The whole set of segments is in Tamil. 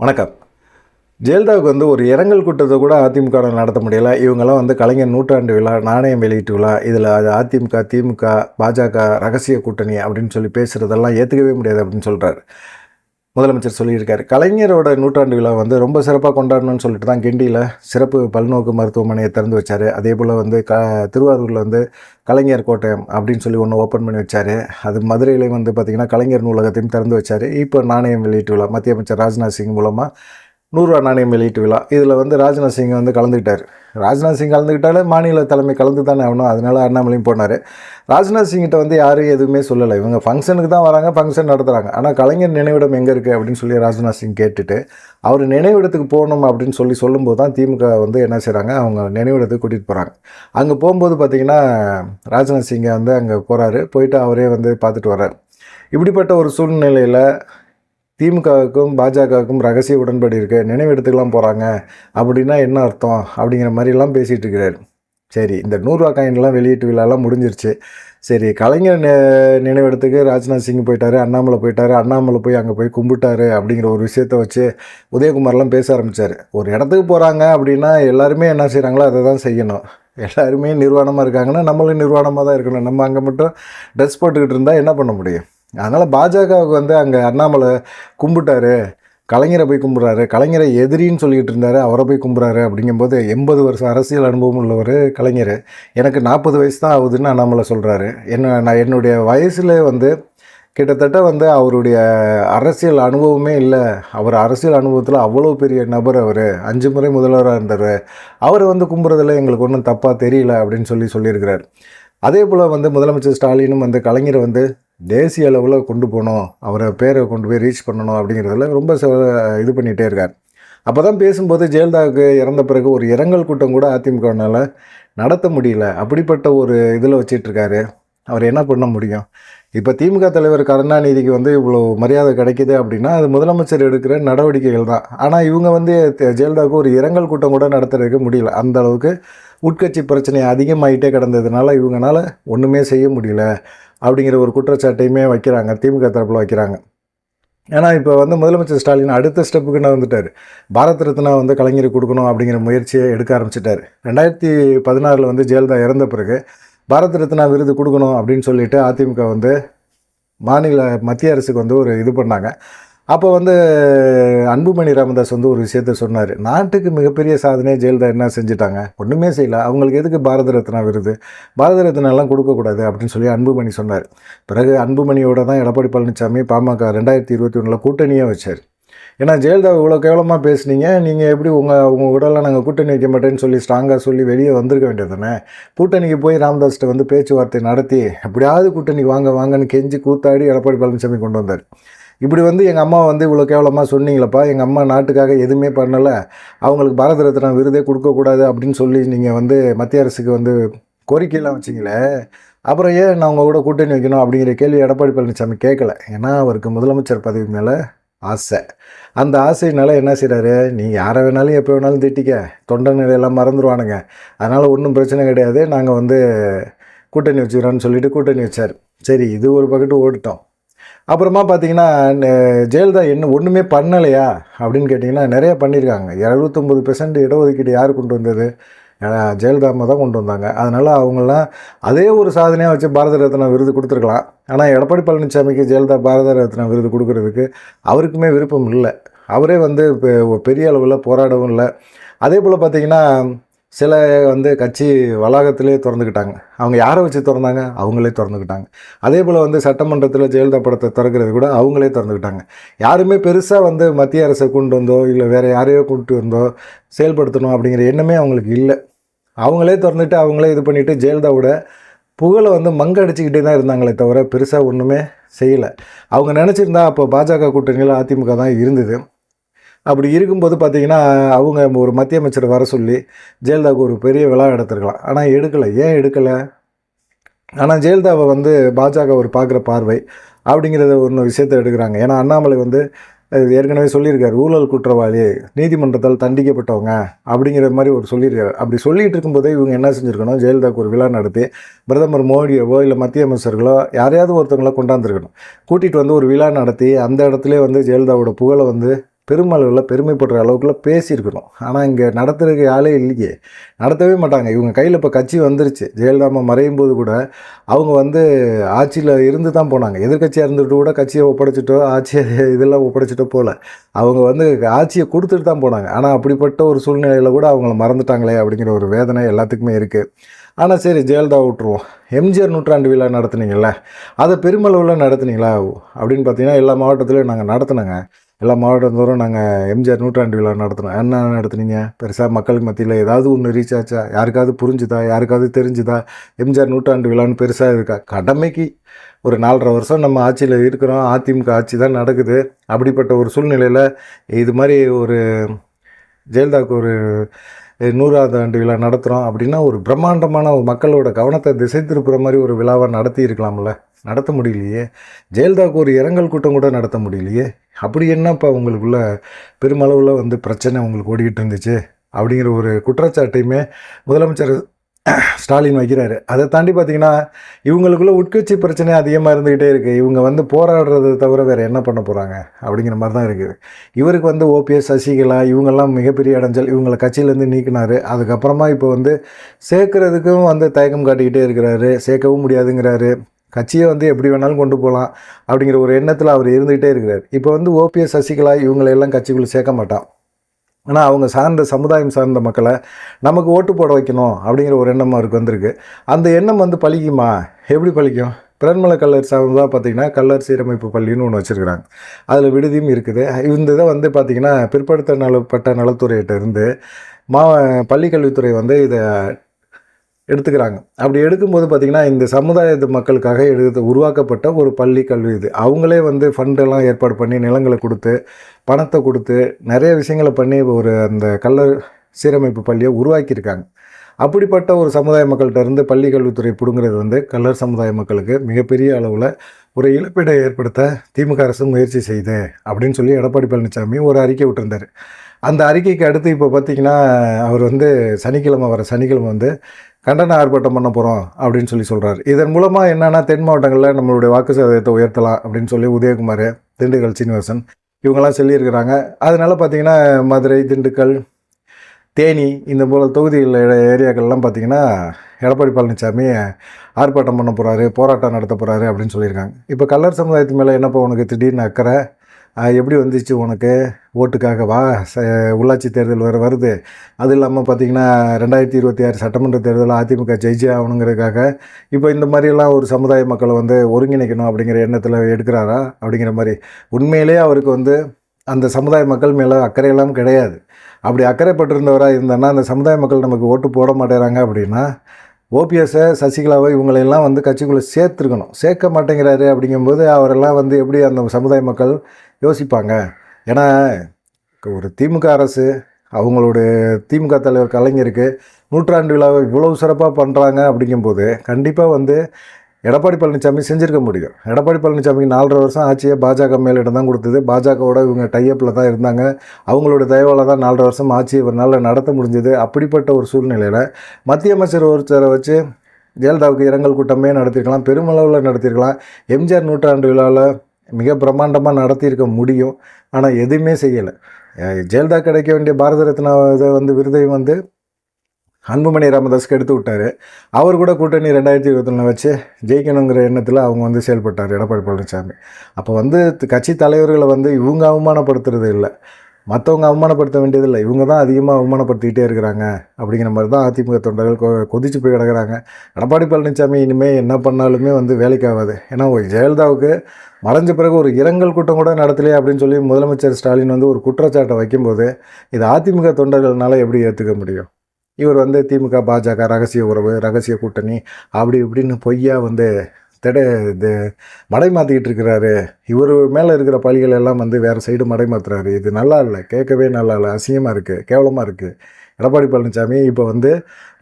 வணக்கம். ஜெயலலிதாவுக்கு வந்து ஒரு இரங்கல் கூட்டத்தை கூட அதிமுக நடத்த முடியல. இவங்கெல்லாம் வந்து கலைஞர் நூற்றாண்டு விழா நாணயம் வெளியீட்டு விழா இதில் அது அதிமுக திமுக பாஜக ரகசிய கூட்டணி அப்படின்னு சொல்லி பேசுகிறதெல்லாம் ஏற்றுக்கவே முடியாது அப்படின்னு சொல்கிறார் முதலமைச்சர் சொல்லியிருக்காரு. கலைஞரோட நூற்றாண்டு விழா வந்து ரொம்ப சிறப்பாக கொண்டாடணும்னு சொல்லிட்டு தான் கிண்டியில் சிறப்பு பல்நோக்கு மருத்துவமனையை திறந்து வச்சார். அதே போல் வந்து க திருவாரூரில் வந்து கலைஞர் கோட்டையம் அப்படின்னு சொல்லி ஒன்று ஓப்பன் பண்ணி வச்சார். அது மதுரையிலையும் வந்து பார்த்திங்கன்னா கலைஞர் நூலகத்தையும் திறந்து வச்சார். இப்போ நாணயம் வெளியீட்டு விழா மத்திய அமைச்சர் ராஜ்நாத் சிங் மூலமாக நூறுரூவா நாணயம் வெளியீட்டு விழா. இதில் வந்து ராஜ்நாத் சிங் வந்து கலந்துக்கிட்டார். ராஜ்நாத் சிங் கலந்துக்கிட்டாலே மாநில தலைமை கலந்து தானே ஆகணும். அதனால அண்ணாமலையும் போனார். ராஜ்நாத் சிங்கிட்ட வந்து யாரும் எதுவுமே சொல்லலை. இவங்க ஃபங்க்ஷனுக்கு தான் வராங்க ஃபங்க்ஷன் நடத்துகிறாங்க ஆனால் கலைஞர் நினைவிடம் எங்கே இருக்குது அப்படின்னு சொல்லி ராஜ்நாத் சிங் கேட்டுட்டு அவர் நினைவிடத்துக்கு போகணும் அப்படின்னு சொல்லி சொல்லும்போது தான் திமுக வந்து என்ன செய்கிறாங்க அவங்க நினைவிடத்துக்கு கூட்டிகிட்டு போகிறாங்க அங்கே போகும்போது பார்த்திங்கன்னா ராஜ்நாத் சிங்கை வந்து அங்கே போகிறாரு போயிட்டு அவரே வந்து பார்த்துட்டு வர்றார். இப்படிப்பட்ட ஒரு சூழ்நிலையில் திமுகவுக்கும் பாஜகவுக்கும் ரகசிய உடன்படி இருக்குது நினைவிடத்துக்குலாம் போகிறாங்க அப்படின்னா என்ன அர்த்தம்? அப்படிங்கிற மாதிரிலாம் பேசிகிட்டு இருக்கிறார். சரி இந்த நூறுரூவா காயின்லாம் வெளியீட்டு விழாலாம் முடிஞ்சிருச்சு. சரி கலைஞர் நினைவிடத்துக்கு ராஜ்நாத் சிங் போயிட்டாரு அண்ணாமலை போயிட்டாரு அண்ணாமலை போய் அங்கே போய் கும்பிட்டாரு அப்படிங்கிற ஒரு விஷயத்த வச்சு உதயகுமார்லாம் பேச ஆரம்பித்தார் ஒரு இடத்துக்கு போகிறாங்க அப்படின்னா எல்லாருமே என்ன செய்கிறாங்களோ அதை தான் செய்யணும். எல்லாருமே நிர்வாணமாக இருக்காங்கன்னா நம்மளும் நிர்வாணமாக தான் இருக்கணும். நம்ம அங்கே மட்டும் ட்ரெஸ் போட்டுக்கிட்டு இருந்தால் என்ன பண்ண முடியும்? அதனால் பாஜகவுக்கு வந்து அங்கே அண்ணாமலை கும்பிட்டாரு. கலைஞரை போய் கும்பிட்றாரு. கலைஞரை எதிரின்னு சொல்லிகிட்டு இருந்தார். அவரை போய் கும்பிட்றாரு அப்படிங்கும்போது எண்பது வருஷம் அரசியல் அனுபவம் உள்ளவர் கலைஞர். எனக்கு நாற்பது வயசு தான் ஆகுதுன்னு அண்ணாமலை சொல்கிறாரு என்ன நான் என்னுடைய வயசில் வந்து கிட்டத்தட்ட வந்து அவருடைய அரசியல் அனுபவமே இல்லை. அவர் அரசியல் அனுபவத்தில் அவ்வளோ பெரிய நபர் அவர். அஞ்சு முறை முதல்வராக இருந்தார். அவர் வந்து கும்புறதில் எங்களுக்கு ஒன்றும் தப்பாக தெரியல அப்படின்னு சொல்லி சொல்லியிருக்கிறார். அதே போல் வந்து முதலமைச்சர் ஸ்டாலினும் வந்து கலைஞரை வந்து தேசிய அளவில் கொண்டு போகணும் அவரை பேரை கொண்டு போய் ரீச் பண்ணணும் அப்படிங்கிறதுல ரொம்ப ச- இது பண்ணிகிட்டே இருக்கார். அப்போ தான் பேசும்போது ஜெயலலிதாவுக்கு இறந்த பிறகு ஒரு இரங்கல் கூட்டம் கூட அதிமுகனால் நடத்த முடியல. அப்படிப்பட்ட ஒரு இதில் வச்சிட்ருக்காரு. அவர் என்ன பண்ண முடியும்? இப்போ திமுக தலைவர் கருணாநிதிக்கு வந்து இவ்வளோ மரியாதை கிடைக்கிது அப்படின்னா அது முதலமைச்சர் எடுக்கிற நடவடிக்கைகள் தான். ஆனால் இவங்க வந்து ஜெயலலிதாவுக்கு ஒரு இரங்கல் கூட்டம் கூட நடத்துறதுக்கு முடியல. அந்த அளவுக்கு உட்கட்சி பிரச்சனை அதிகமாகிட்டே கிடந்ததுனால இவங்கனால ஒன்றுமே செய்ய முடியல அப்படிங்கிற ஒரு குற்றச்சாட்டையுமே வைக்கிறாங்க திமுக தரப்பில் வைக்கிறாங்க. ஏன்னா இப்போ வந்து முதலமைச்சர் ஸ்டாலின் அடுத்த ஸ்டெப்புக்கு நான் வந்துட்டார் பாரத் ரத்னா வந்து கலைஞருக்கு கொடுக்கணும் அப்படிங்கிற முயற்சியை எடுக்க ஆரம்பிச்சிட்டார். ரெண்டாயிரத்தி பதினாறில் வந்து ஜெயலலிதா இறந்த பிறகு பாரத் ரத்னா விருது கொடுக்கணும் அப்படின்னு சொல்லிட்டு அதிமுக வந்து மாநில மத்திய அரசுக்கு வந்து ஒரு இது பண்ணாங்க. அப்போ வந்து அன்புமணி ராமதாஸ் வந்து ஒரு விஷயத்த சொன்னார். நாட்டுக்கு மிகப்பெரிய சாதனையை ஜெயலலிதா என்ன செஞ்சுட்டாங்க? ஒன்றுமே செய்யல. அவங்களுக்கு எதுக்கு பாரத ரத்னா விருது? பாரத ரத்னெல்லாம் கொடுக்கக்கூடாது அப்படின்னு சொல்லி அன்புமணி சொன்னார். பிறகு அன்புமணியோட தான் எடப்பாடி பழனிசாமி பாமக ரெண்டாயிரத்தி இருபத்தி ஒன்றில் கூட்டணியே வச்சார். ஏன்னா ஜெயலலிதா இவ்வளோ கேவலமாக பேசுனீங்க. நீங்கள் எப்படி உங்கள் உங்கள் உடலாம் நாங்கள் கூட்டணி வைக்க மாட்டேன்னு சொல்லி ஸ்ட்ராங்காக சொல்லி வெளியே வந்திருக்க வேண்டியது தானே? கூட்டணிக்கு போய் ராமதாஸ்கிட்ட வந்து பேச்சுவார்த்தை நடத்தி எப்படியாவது கூட்டணி வாங்க வாங்கன்னு கெஞ்சி கூத்தாடி எடப்பாடி பழனிசாமி கொண்டு வந்தார். இப்படி வந்து எங்கள் அம்மா வந்து இவ்வளோ கேவலமாக சொன்னீங்களப்பா எங்கள் அம்மா நாட்டுக்காக எதுவுமே பண்ணலை அவங்களுக்கு பாரத ரத்னா விருதே கொடுக்கக்கூடாது அப்படின்னு சொல்லி நீங்கள் வந்து மத்திய அரசுக்கு வந்து கோரிக்கையெல்லாம் வச்சிங்களே அப்புறம் ஏன் நான் உங்கள் கூட கூட்டணி வைக்கணும் அப்படிங்கிற கேள்வி எடப்பாடி பழனிசாமி கேட்கல. ஏன்னா அவருக்கு முதலமைச்சர் பதவி மேலே ஆசை. அந்த ஆசையினால என்ன செய்கிறாரு நீ யாரை வேணாலும் எப்போ வேணாலும் திட்டிக்க. தொண்டை நிலையெல்லாம் மறந்துடுவானுங்க அதனால் ஒன்றும் பிரச்சனை கிடையாது. நாங்கள் வந்து கூட்டணி வச்சுக்கிறோன்னு சொல்லிட்டு கூட்டணி வச்சார். சரி இது ஒரு பக்கெட்டு ஓடிட்டோம் அப்புறமா பார்த்தீங்கன்னா ஜெயலலிதா என்ன ஒன்றுமே பண்ணலையா? அப்படின்னு கேட்டிங்கன்னா நிறைய பண்ணியிருக்காங்க. எழுபத்தொம்பது பெர்சன்ட் இடஒதுக்கீடு யார் கொண்டு வந்தது? ஜெயலலிதா அம்மா தான் கொண்டு வந்தாங்க. அதனால் அவங்களாம் அதே ஒரு சாதனையாக வச்சு பாரத ரத்னா விருது கொடுத்துருக்கலாம். ஆனால் எடப்பாடி பழனிசாமிக்கு ஜெயலலிதா பாரத ரத்னா விருது கொடுக்கறதுக்கு அவருக்குமே விருப்பம் இல்லை. அவரே வந்து பெரிய அளவில் போராடவும் இல்லை. அதே போல் பார்த்தீங்கன்னா சில வந்து கட்சி வளாகத்திலே திறந்துக்கிட்டாங்க. அவங்க யாரை வச்சு திறந்தாங்க? அவங்களே திறந்துக்கிட்டாங்க. அதே போல் வந்து சட்டமன்றத்தில் ஜெயலலிதா படத்தை திறக்கிறது கூட அவங்களே திறந்துக்கிட்டாங்க. யாருமே பெருசாக வந்து மத்திய அரசை கொண்டு வந்தோ இல்லை வேறு யாரையோ கொண்டு வந்தோ செயல்படுத்தணும் அப்படிங்கிற எண்ணமே அவங்களுக்கு இல்லை. அவங்களே திறந்துட்டு அவங்களே இது பண்ணிவிட்டு ஜெயலலிதாவோட புகழை வந்து மங்கடிச்சிக்கிட்டே தான் இருந்தாங்களே தவிர பெருசாக ஒன்றுமே செய்யலை. அவங்க நினச்சிருந்தா அப்போ பாஜக கூட்டணியில் அதிமுக தான் இருந்தது. அப்படி இருக்கும்போது பார்த்தீங்கன்னா அவங்க ஒரு மத்திய அமைச்சர் வர சொல்லி ஜெயலலிதாவுக்கு ஒரு பெரிய விழா எடுத்துருக்கலாம். ஆனால் எடுக்கலை. ஏன் எடுக்கலை? ஆனால் ஜெயலலிதாவை வந்து பாஜக ஒரு பார்க்குற பார்வை அப்படிங்கிறத ஒன்று விஷயத்தை எடுக்கிறாங்க. ஏன்னா அண்ணாமலை வந்து ஏற்கனவே சொல்லியிருக்கார் ஊழல் குற்றவாளி நீதிமன்றத்தால் தண்டிக்கப்பட்டவங்க அப்படிங்கிற மாதிரி ஒரு சொல்லியிருக்காரு. அப்படி சொல்லிகிட்டு இருக்கும்போதே இவங்க என்ன செஞ்சுருக்கணும்? ஜெயலலிதாவுக்கு ஒரு விழா நடத்தி பிரதமர் மோடியவோ இல்லை மத்திய அமைச்சர்களோ யாரையாவது ஒருத்தவங்கள கொண்டாந்துருக்கணும். கூட்டிகிட்டு வந்து ஒரு விழா நடத்தி அந்த இடத்துல வந்து ஜெயலலிதாவோட புகழை வந்து பெருமளவில் பெருமைப்படுற அளவுக்குள்ள பேசியிருக்கணும். ஆனால் இங்கே நடத்துறதுக்கு ஆளே இல்லையே. நடத்தவே மாட்டாங்க. இவங்க கையில் இப்போ கட்சி வந்துருச்சு. ஜெயலலிதா மறையும் போது கூட அவங்க வந்து ஆட்சியில் இருந்து தான் போனாங்க. எதிர்க்கட்சியாக இருந்துட்டு கூட கட்சியை ஒப்படைச்சிட்டோ ஆட்சியை இதெல்லாம் ஒப்படைச்சிட்டோ போகல அவங்க வந்து ஆட்சியை கொடுத்துட்டு தான் போனாங்க. ஆனால் அப்படிப்பட்ட ஒரு சூழ்நிலையில் கூட அவங்கள மறந்துட்டாங்களே அப்படிங்கிற ஒரு வேதனை எல்லாத்துக்குமே இருக்குது ஆனால் சரி ஜெயலலிதா விட்டுருவோம். எம்ஜிஆர் நூற்றாண்டு விழா நடத்துனீங்கள்ல அதை பெருமளவில் நடத்துனீங்களா? அப்படின்னு பார்த்தீங்கன்னா எல்லா மாவட்டத்திலையும் நாங்கள் நடத்தினோங்க. எல்லா மாவட்டந்தோறும் நாங்கள் எம்ஜிஆர் நூற்றாண்டு விழா நடத்தினோம் என்ன நடத்துனீங்க? பெருசாக மக்களுக்கு மத்தியில் ஏதாவது ஒன்று ரீச் ஆச்சா? யாருக்காவது புரிஞ்சுதா? யாருக்காவது தெரிஞ்சுதா? எம்ஜிஆர் நூற்றாண்டு விழான்னு பெருசாக இருக்கா? கடமைக்கு ஒரு நாலரை வருஷம் நம்ம ஆட்சியில் இருக்கிறோம். அதிமுக ஆட்சி தான் நடக்குது. அப்படிப்பட்ட ஒரு சூழ்நிலையில் இது மாதிரி ஒரு ஜெயலலிதாவுக்கு ஒரு நூறாவது ஆண்டு விழா நடத்துகிறோம் அப்படின்னா ஒரு பிரம்மாண்டமான ஒரு மக்களோட கவனத்தை திசை திருப்புற மாதிரி ஒரு விழாவை நடத்தி இருக்கலாம்ல. நடத்த முடியலையே. ஜெயலலிதாவுக்கு ஒரு இரங்கல் கூட்டம் கூட நடத்த முடியலையே. அப்படி என்னப்பா உங்களுக்குள்ள பெருமளவில் வந்து பிரச்சனை உங்களுக்கு ஓடிக்கிட்டு இருந்துச்சு? அப்படிங்கிற ஒரு குற்றச்சாட்டையுமே முதலமைச்சர் ஸ்டாலின் வைக்கிறாரு. அதை தாண்டி பார்த்தீங்கன்னா இவங்களுக்குள்ள உட்கட்சி பிரச்சனை அதிகமாக இருந்துக்கிட்டே இருக்குது இவங்க வந்து போராடுறதை தவிர வேறு என்ன பண்ண போகிறாங்க அப்படிங்கிற மாதிரி தான் இருக்குது. இவருக்கு வந்து ஓபிஎஸ் சசிகலா இவங்கெல்லாம் மிகப்பெரிய இடைஞ்சல் இவங்களை கட்சியிலேருந்து நீக்கினார். அதுக்கப்புறமா இப்போ வந்து சேர்க்கறதுக்கும் வந்து தயக்கம் காட்டிக்கிட்டே இருக்கிறாரு. சேர்க்கவும் முடியாதுங்கிறாரு. கட்சியை வந்து எப்படி வேணாலும் கொண்டு போகலாம் அப்படிங்கிற ஒரு எண்ணத்தில் அவர் இருந்துகிட்டே இருக்கிறார். இப்போ வந்து ஓபிஎஸ் சசிகலா இவங்களையெல்லாம் கட்சிக்குள்ளே சேர்க்க மாட்டான். ஆனால் அவங்க சார்ந்த சமுதாயம் சார்ந்த மக்களை நமக்கு ஓட்டு போட வைக்கணும் அப்படிங்கிற ஒரு எண்ணம் அவருக்கு வந்திருக்கு. அந்த எண்ணம் வந்து பழிக்குமா? எப்படி பழிக்கும்? பிறன்மலை கல்லர் சார்ந்ததாக பார்த்தீங்கன்னா கல்லர் சீரமைப்பு பள்ளின்னு ஒன்று வச்சுருக்குறாங்க. அதில் விடுதியும் இருக்குது. இந்த இதை வந்து பார்த்திங்கன்னா பிற்படுத்த நலப்பட்ட நலத்துறையிட்ட இருந்து மா பள்ளிக்கல்வித்துறை வந்து இதை எடுத்துக்கிறாங்க. அப்படி எடுக்கும்போது பார்த்திங்கன்னா இந்த சமுதாயத்து மக்களுக்காக எடுத்து உருவாக்கப்பட்ட ஒரு பள்ளி கல்வி இது. அவங்களே வந்து ஃபண்டெல்லாம் ஏற்பாடு பண்ணி நிலங்களை கொடுத்து பணத்தை கொடுத்து நிறைய விஷயங்களை பண்ணி ஒரு அந்த கல்லர் சீரமைப்பு பள்ளியை உருவாக்கியிருக்காங்க. அப்படிப்பட்ட ஒரு சமுதாய மக்கள்கிட்ட இருந்து பள்ளி கல்வித்துறை பிடுங்கிறது வந்து கல்லர் சமுதாய மக்களுக்கு மிகப்பெரிய அளவில் ஒரு இழப்பீடை ஏற்படுத்த திமுக அரசு முயற்சி செய்யுது அப்படின்னு சொல்லி எடப்பாடி பழனிசாமி ஒரு அறிக்கை விட்டுருந்தார். அந்த அறிக்கைக்கு அடுத்து இப்போ பார்த்திங்கன்னா அவர் வந்து சனிக்கிழமை வர சனிக்கிழமை வந்து கண்டன ஆர்ப்பாட்டம் பண்ண போகிறோம் அப்படின்னு சொல்லி சொல்கிறார் இதன் மூலமாக என்னென்னா தென் மாவட்டங்களில் நம்மளுடைய வாக்கு சதவீதத்தை உயர்த்தலாம் அப்படின்னு சொல்லி உதயகுமார் திண்டுக்கல் சீனிவாசன் இவங்கெல்லாம் சொல்லியிருக்கிறாங்க. அதனால் பார்த்திங்கன்னா மதுரை திண்டுக்கல் தேனி இந்த போல் தொகுதிகளில் ஏரியாக்கள்லாம் பார்த்திங்கன்னா எடப்பாடி பழனிசாமி ஆர்ப்பாட்டம் பண்ண போகிறாரு போராட்டம் நடத்த போகிறாரு அப்படின்னு சொல்லியிருக்காங்க. இப்போ கல்லர் சமுதாயத்து மேலே என்னப்போ உனக்கு திடீர்னு அக்கறை? எப்படி வந்துச்சு உனக்கு? ஓட்டுக்காக வா. ச உள்ளாட்சி தேர்தல் வேறு வருது. அது இல்லாமல் பார்த்திங்கன்னா ரெண்டாயிரத்தி இருபத்தி ஆறு சட்டமன்ற தேர்தலில் அதிமுக ஜெயிச்சே ஆகணுங்கிறதுக்காக இப்போ இந்த மாதிரிலாம் ஒரு சமுதாய மக்களை வந்து ஒருங்கிணைக்கணும் அப்படிங்கிற எண்ணத்தில் எடுக்கிறாரா? அப்படிங்கிற மாதிரி. உண்மையிலேயே அவருக்கு வந்து அந்த சமுதாய மக்கள் மேலே அக்கறையெல்லாம் கிடையாது. அப்படி அக்கறைப்பட்டிருந்தவராக இருந்தேன்னா அந்த சமுதாய மக்கள் நமக்கு ஓட்டு போட மாட்டேறாங்க அப்படின்னா ஓபிஎஸ்ஸை சசிகலாவை இவங்களையெல்லாம் வந்து கட்சிக்குள்ளே சேர்த்துருக்கணும். சேர்க்க மாட்டேங்கிறாரு அப்படிங்கும்போது அவரெல்லாம் வந்து எப்படி அந்த சமுதாய மக்கள் யோசிப்பாங்க. ஏன்னா ஒரு திமுக அரசு அவங்களுடைய திமுக தலைவர் கலைஞருக்கு நூற்றாண்டு விழாவை இவ்வளவு சிறப்பாக பண்ணுறாங்க அப்படிங்கும்போது கண்டிப்பாக வந்து எடப்பாடி பழனிசாமி செஞ்சுருக்க முடியும். எடப்பாடி பழனிசாமிக்கு நாலரை வருஷம் ஆட்சியை பாஜக மேலிடம் தான் கொடுத்தது. பாஜகவோட இவங்க டைப்பில் தான் இருந்தாங்க. அவங்களோட தயவால் தான் நாலரை வருஷம் ஆட்சி இவரால் நடத்த முடிஞ்சது. அப்படிப்பட்ட ஒரு சூழ்நிலையில் மத்திய அமைச்சர் ஒருத்தரை வச்சு ஜெயலலிதாவுக்கு இரங்கல் கூட்டமே நடத்திருக்கலாம். பெருமளவில் நடத்திருக்கலாம். எம்ஜிஆர் நூற்றாண்டு விழாவில் மிக பிரம்மாண்டமாக நடத்தியிருக்க முடியும். ஆனால் எதுவுமே செய்யலை. ஜெயலலிதா கிடைக்க வேண்டிய பாரத ரத்னா இதை வந்து விருதை வந்து அன்புமணி ராமதாஸ்க்கு எடுத்து விட்டார். அவர் கூட கூட்டணி ரெண்டாயிரத்தி இருபத்தொன்னு வச்சு ஜெயிக்கணுங்கிற எண்ணத்தில் அவங்க வந்து செயல்பட்டார் எடப்பாடி பழனிசாமி. அப்போ வந்து கட்சி தலைவர்களை வந்து இவங்க அவமானப்படுத்துறது இல்லை. மற்றவங்க அவமானப்படுத்த வேண்டியதில்லை. இவங்க தான் அதிகமாக அவமானப்படுத்திக்கிட்டே இருக்கிறாங்க. அப்படிங்கிற மாதிரி தான் அதிமுக தொண்டர்கள் கொ கொதிச்சு போய் கிடக்கிறாங்க. எடப்பாடி பழனிசாமி இனிமேல் என்ன பண்ணாலுமே வந்து வேலைக்கு ஆகாது. ஏன்னா ஜெயலலிதாவுக்கு மறைஞ்ச பிறகு ஒரு இரங்கல் கூட்டம் கூட நடத்தலையே அப்படின்னு சொல்லி முதலமைச்சர் ஸ்டாலின் வந்து ஒரு குற்றச்சாட்டை வைக்கும்போது இது அதிமுக தொண்டர்கள்னால எப்படி ஏற்றுக்க முடியும்? இவர் வந்து திமுக பாஜக ரகசிய உறவு ரகசிய கூட்டணி அப்படி இப்படின்னு பொய்யா வந்து திட இது மடை மாற்றிக்கிட்டு இருக்கிறாரு. இவர் மேலே இருக்கிற பழிகள் எல்லாம் வந்து வேறு சைடு மடை மாற்றுறாரு இது நல்லா இல்லை. கேட்கவே நல்லா இல்லை. அசிங்கமாக இருக்குது கேவலமாக இருக்குது எடப்பாடி பழனிசாமி இப்போ வந்து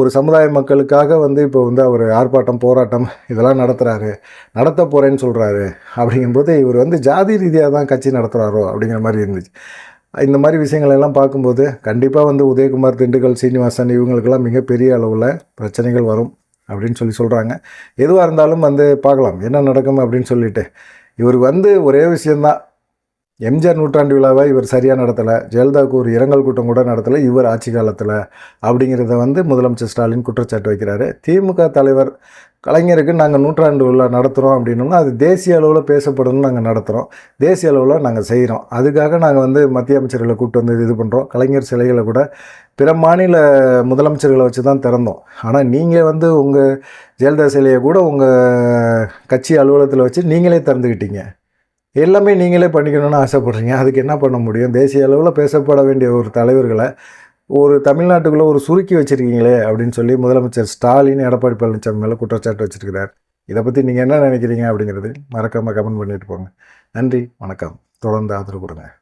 ஒரு சமுதாய மக்களுக்காக வந்து இப்போ வந்து அவர் ஆர்ப்பாட்டம் போராட்டம் இதெல்லாம் நடத்துகிறாரு நடத்த போகிறேன்னு சொல்கிறாரு அப்படிங்கும்போது இவர் வந்து ஜாதி ரீதியாக தான் கட்சி நடத்துகிறாரோ அப்படிங்கிற மாதிரி இருந்துச்சு. இந்த மாதிரி விஷயங்கள் எல்லாம் பார்க்கும்போது கண்டிப்பாக வந்து உதயகுமார் திண்டுக்கல் சீனிவாசன் இவங்களுக்கெல்லாம் மிகப்பெரிய அளவில் பிரச்சனைகள் வரும். அப்படின்னு சொல்லி சொல்கிறாங்க எதுவாக இருந்தாலும் வந்து பார்க்கலாம். என்ன நடக்கும் அப்படின்னு சொல்லிட்டு. இவர் வந்து ஒரே விஷயந்தான் எம்ஜிஆர் நூற்றாண்டு விழாவை இவர் சரியாக நடத்தலை. ஜெயலலிதாவுக்கு ஒரு இரங்கல் கூட்டம் கூட நடத்தலை. இவர் ஆட்சி காலத்தில் அப்படிங்கிறத வந்து முதலமைச்சர் ஸ்டாலின் குற்றச்சாட்டு வைக்கிறாரு. திமுக தலைவர் கலைஞருக்கு நாங்கள் நூற்றாண்டு விழா நடத்துகிறோம் அப்படின்னோம்னா அது தேசிய அளவில் பேசப்படணும்னு நாங்கள் நடத்துகிறோம் தேசிய அளவில் நாங்கள் செய்கிறோம் அதுக்காக நாங்கள் வந்து மத்திய அமைச்சர்களை கூப்பிட்டு வந்து இது பண்ணுறோம் கலைஞர் சிலைகளை கூட பிற மாநில முதலமைச்சர்களை வச்சு தான் திறந்தோம். ஆனால் நீங்கள் வந்து உங்கள் ஜெயலலிதா சிலையை கூட உங்கள் கட்சி அலுவலகத்தில் வச்சு நீங்களே திறந்துக்கிட்டீங்க எல்லாமே நீங்களே பண்ணிக்கணும்னு ஆசைப்படுறீங்க. அதுக்கு என்ன பண்ண முடியும்? தேசிய அளவில் பேசப்பட வேண்டிய ஒரு தலைவர்களை ஒரு தமிழ்நாட்டுக்குள்ளே ஒரு சுருக்கி வச்சுருக்கீங்களே அப்படின்னு சொல்லி முதலமைச்சர் ஸ்டாலின் எடப்பாடி பழனிசாமி மேலே குற்றச்சாட்டு வச்சுருக்கிறார். இதை பற்றி நீங்கள் என்ன நினைக்கிறீங்க அப்படிங்கிறது மறக்காமல் கமெண்ட் பண்ணிட்டு போங்க. நன்றி வணக்கம். தொடர்ந்து ஆதரவு கொடுங்க.